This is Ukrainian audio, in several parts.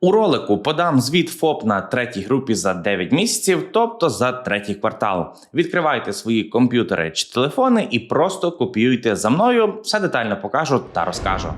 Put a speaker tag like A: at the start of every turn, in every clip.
A: У ролику подам звіт ФОП на третій групі за 9 місяців, тобто за третій квартал. Відкривайте свої комп'ютери чи телефони і просто копіюйте за мною. Все детально покажу та розкажу.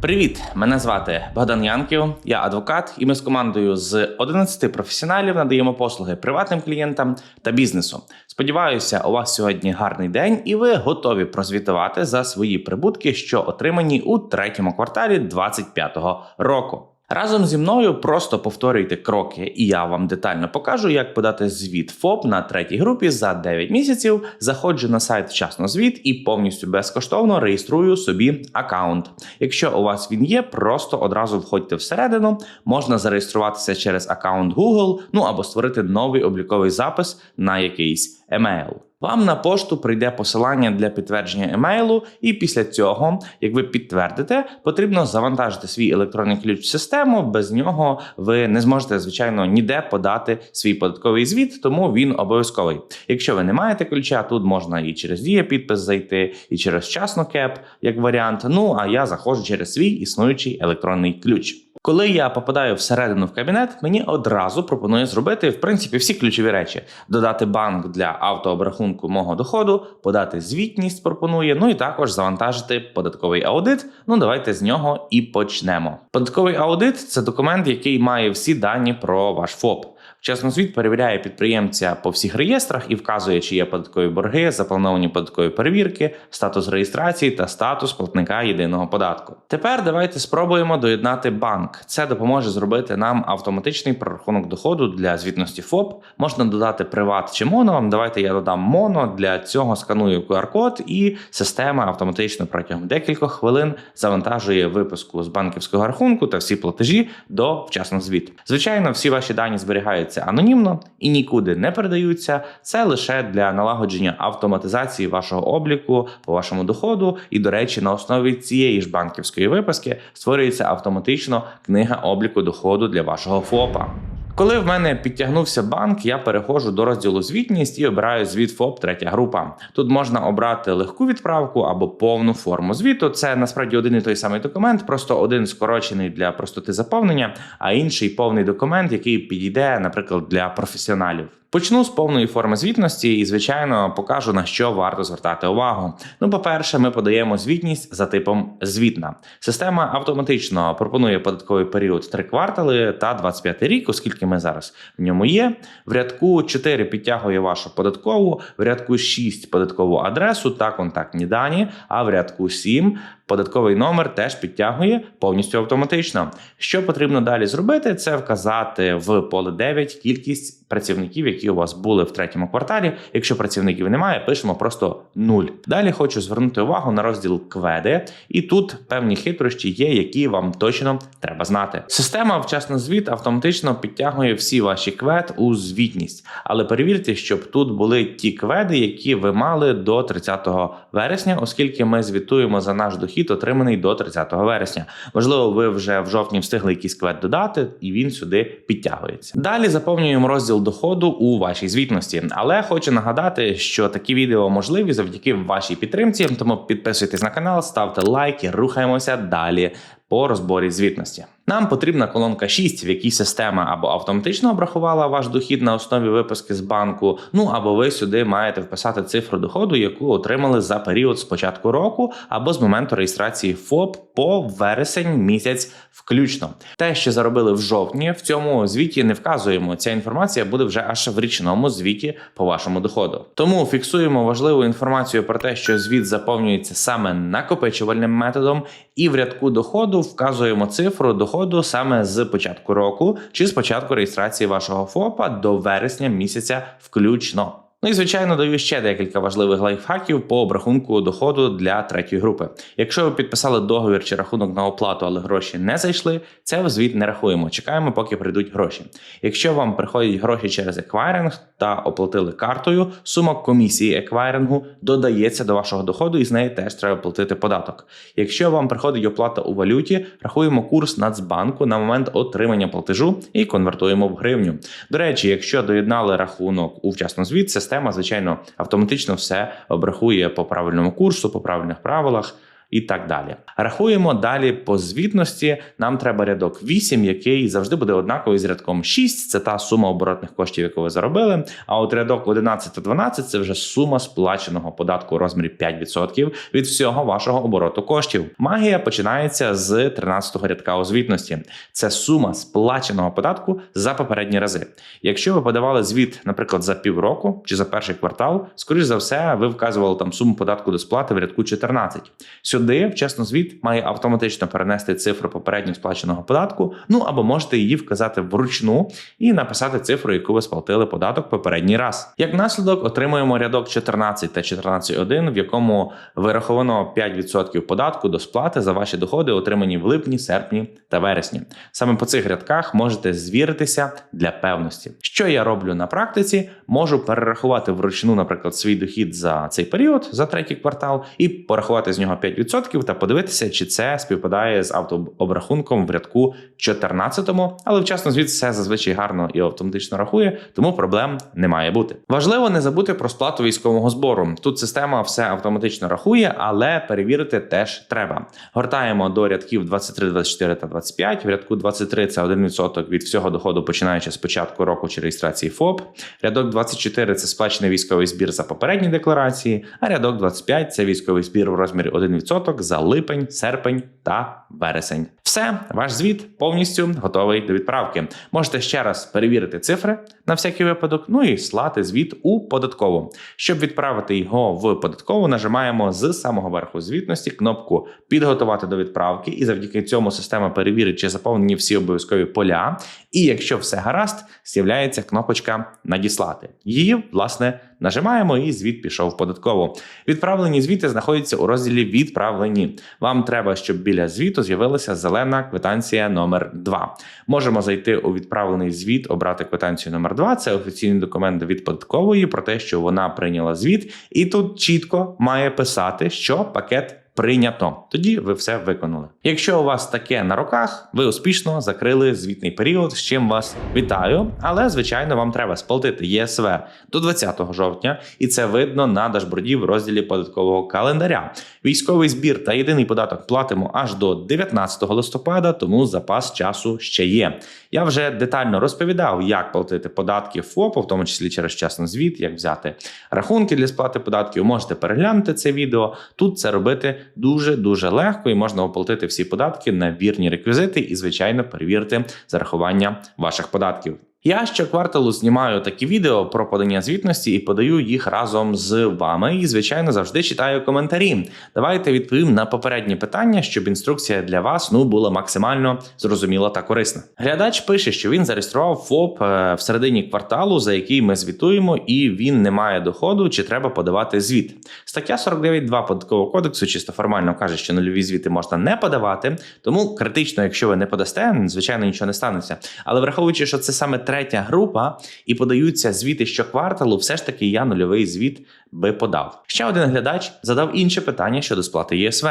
A: Привіт! Мене звати Богдан Янків, я адвокат, і ми з командою з 11 професіоналів надаємо послуги приватним клієнтам та бізнесу. Сподіваюся, у вас сьогодні гарний день, і ви готові прозвітувати за свої прибутки, що отримані у третьому кварталі 2025 року. Разом зі мною просто повторюйте кроки, і я вам детально покажу, як подати звіт ФОП на третій групі за 9 місяців. Заходжу на сайт вчасно звіт і повністю безкоштовно реєструю собі аккаунт. Якщо у вас він є, просто одразу входьте всередину. Можна зареєструватися через аккаунт Google, ну або створити новий обліковий запис на якийсь емейл. Вам на пошту прийде посилання для підтвердження емейлу, і після цього, як ви підтвердите, потрібно завантажити свій електронний ключ в систему. Без нього ви не зможете, звичайно, ніде подати свій податковий звіт, тому він обов'язковий. Якщо ви не маєте ключа, тут можна і через дія підпис зайти, і через вчасно кеп як варіант. Ну а я заходжу через свій існуючий електронний ключ. Коли я попадаю всередину в кабінет, мені одразу пропонує зробити в принципі всі ключові речі: додати банк для автообрахунку мого доходу, подати звітність пропонує. Ну і також завантажити податковий аудит. Ну давайте з нього і почнемо. Податковий аудит це документ, який має всі дані про ваш ФОП. Вчасно звіт перевіряє підприємця по всіх реєстрах і вказує, чи є податкові борги, заплановані податкові перевірки, статус реєстрації та статус платника єдиного податку. Тепер давайте спробуємо доєднати банк. Це допоможе зробити нам автоматичний прорахунок доходу для звітності ФОП. Можна додати приват чи моно. Давайте я додам моно. Для цього сканую QR-код, і система автоматично протягом декількох хвилин завантажує виписку з банківського рахунку та всі платежі до вчасно звіт. Звичайно, всі ваші дані зберігаються анонімно і нікуди не передаються. Це лише для налагодження автоматизації вашого обліку по вашому доходу. І, до речі, на основі цієї ж банківської виписки створюється автоматично книга обліку доходу для вашого ФОПа. Коли в мене підтягнувся банк, я переходжу до розділу звітність і обираю звіт ФОП третя група. Тут можна обрати легку відправку або повну форму звіту. Це насправді один і той самий документ, просто один скорочений для простоти заповнення, а інший повний документ, який підійде, наприклад, для професіоналів. Почну з повної форми звітності і, звичайно, покажу на що варто звертати увагу. Ну, по-перше, ми подаємо звітність за типом звітна. Система автоматично пропонує податковий період 3 квартали та 25 рік, оскільки ми зараз в ньому є. В рядку 4 підтягує вашу податкову, в рядку 6 податкову адресу та контактні дані, а в рядку 7 податковий номер теж підтягує повністю автоматично. Що потрібно далі зробити, це вказати в поле 9 кількість працівників, які у вас були в третьому кварталі. Якщо працівників немає, пишемо просто 0. Далі хочу звернути увагу на розділ кведи, і тут певні хитрощі є, які вам точно треба знати. Система вчасно звіт автоматично підтягує всі ваші квед у звітність, але перевірте, щоб тут були ті кведи, які ви мали до 30 вересня, оскільки ми звітуємо за наш дохід, отриманий до 30 вересня. Можливо, ви вже в жовтні встигли якийсь квет додати, і він сюди підтягується. Далі заповнюємо розділ доходу у вашій звітності. Але хочу нагадати, що такі відео можливі завдяки вашій підтримці. Тому підписуйтесь на канал, ставте лайки, рухаємося далі по розборі звітності. Нам потрібна колонка 6, в якій система або автоматично обрахувала ваш дохід на основі виписки з банку. Ну або ви сюди маєте вписати цифру доходу, яку отримали за період з початку року або з моменту реєстрації ФОП по вересень місяць включно. Те, що заробили в жовтні, в цьому звіті не вказуємо. Ця інформація буде вже аж в річному звіті по вашому доходу. Тому фіксуємо важливу інформацію про те, що звіт заповнюється саме накопичувальним методом, і в рядку доходу вказуємо цифру доходу саме з початку року чи з початку реєстрації вашого ФОПа до вересня місяця включно. Ну і звичайно даю ще декілька важливих лайфхаків по обрахунку доходу для третьої групи. Якщо ви підписали договір чи рахунок на оплату, але гроші не зайшли, це в звіт не рахуємо. Чекаємо, поки прийдуть гроші. Якщо вам приходять гроші через еквайринг та оплатили картою, сума комісії еквайрингу додається до вашого доходу, і з неї теж треба платити податок. Якщо вам приходить оплата у валюті, рахуємо курс Нацбанку на момент отримання платежу і конвертуємо в гривню. До речі, якщо доєднали рахунок у вчасно звіт, система, звичайно, автоматично все обрахує по правильному курсу, по правильних правилах. І так далі. Рахуємо далі по звітності. Нам треба рядок 8, який завжди буде однаковий з рядком 6. Це та сума оборотних коштів, яку ви заробили. А от рядок 11 та 12 це вже сума сплаченого податку у розмірі 5% від всього вашого обороту коштів. Магія починається з 13-го рядка у звітності. Це сума сплаченого податку за попередні рази. Якщо ви подавали звіт, наприклад, за півроку чи за перший квартал, скоріш за все, ви вказували там суму податку до сплати в рядку 14. Сюди вчасно звіт має автоматично перенести цифру попередньо сплаченого податку. Ну або можете її вказати вручну і написати цифру, яку ви сплатили податок попередній раз. Як наслідок, отримуємо рядок 14 та 14.1, в якому вираховано 5% податку до сплати за ваші доходи, отримані в липні, серпні та вересні. Саме по цих рядках можете звіритися для певності. Що я роблю на практиці? Можу перерахувати вручну, наприклад, свій дохід за цей період, за третій квартал, і порахувати з нього 5% та подивитися, чи це співпадає з автообрахунком в рядку 14, але вчасно звіт все зазвичай гарно і автоматично рахує, тому проблем не має бути. Важливо не забути про сплату військового збору. Тут система все автоматично рахує, але перевірити теж треба. Гортаємо до рядків 23, 24 та 25. В рядку 23 це 1% від всього доходу, починаючи з початку року чи реєстрації ФОП. Рядок 24 це сплачений військовий збір за попередні декларації, а рядок 25 це військовий збір у розмірі 1% за липень, серпень та вересень. Все, ваш звіт повністю готовий до відправки. Можете ще раз перевірити цифри на всякий випадок, ну і слати звіт у податкову. Щоб відправити його в податкову, нажимаємо з самого верху звітності кнопку Підготувати до відправки, і завдяки цьому система перевірить, чи заповнені всі обов'язкові поля. І якщо все гаразд, з'являється кнопочка Надіслати. Її, власне, нажимаємо, і звіт пішов в податкову. Відправлені звіти знаходяться у розділі Відправлені. Вам треба, щоб біля звіту з'явилася зелена квитанція номер 2 Можемо зайти у відправлений звіт, обрати квитанцію номер 2 Це офіційний документ від податкової про те, що вона прийняла звіт, і тут чітко має писати, що пакет. Прийнято, тоді ви все виконали. Якщо у вас таке на руках, ви успішно закрили звітний період, з чим вас вітаю. Але звичайно, вам треба сплатити ЄСВ до 20 жовтня, і це видно на дашборді в розділі податкового календаря. Військовий збір та єдиний податок платимо аж до 19 листопада, тому запас часу ще є. Я вже детально розповідав, як платити податки ФОПу, в тому числі через чесний звіт, як взяти рахунки для сплати податків. Можете переглянути це відео. Тут це робити дуже дуже легко і можна оплатити всі податки на вірні реквізити і, звичайно, перевірити зарахування ваших податків. Я щокварталу знімаю такі відео про подання звітності і подаю їх разом з вами. І, звичайно, завжди читаю коментарі. Давайте відповім на попередні питання, щоб інструкція для вас ну була максимально зрозуміла та корисна. Глядач пише, що він зареєстрував ФОП е, в середині кварталу, за який ми звітуємо, і він не має доходу, чи треба подавати звіт. Стаття 49.2 податкового кодексу чисто формально каже, що нульові звіти можна не подавати, тому критично, якщо ви не подасте, звичайно нічого не станеться. Але враховуючи, що це саме третя група і подаються звіти щокварталу, все ж таки я нульовий звіт би подав. Ще один глядач задав інше питання щодо сплати ЄСВ.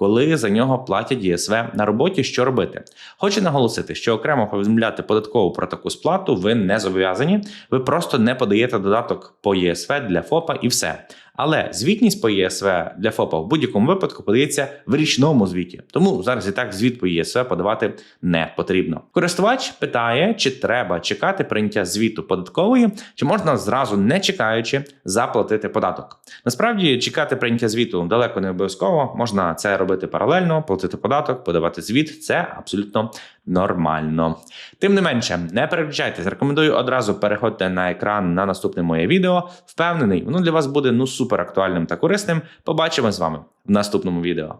A: Коли за нього платять ЄСВ на роботі, що робити? Хочу наголосити, що окремо повідомляти податкову про таку сплату ви не зобов'язані. Ви просто не подаєте додаток по ЄСВ для ФОПа і все. Але звітність по ЄСВ для ФОПа в будь-якому випадку подається в річному звіті. Тому зараз і так звіт по ЄСВ подавати не потрібно. Користувач питає, чи треба чекати прийняття звіту податкової, чи можна зразу не чекаючи заплатити податок. Насправді чекати прийняття звіту далеко не обов'язково. Можна це робити паралельно, платити податок, подавати звіт. Це абсолютно нормально. Тим не менше, не переключайтесь. Рекомендую одразу переходити на екран на наступне моє відео. Впевнений, воно для вас буде ну супер актуальним та корисним. Побачимо з вами в наступному відео.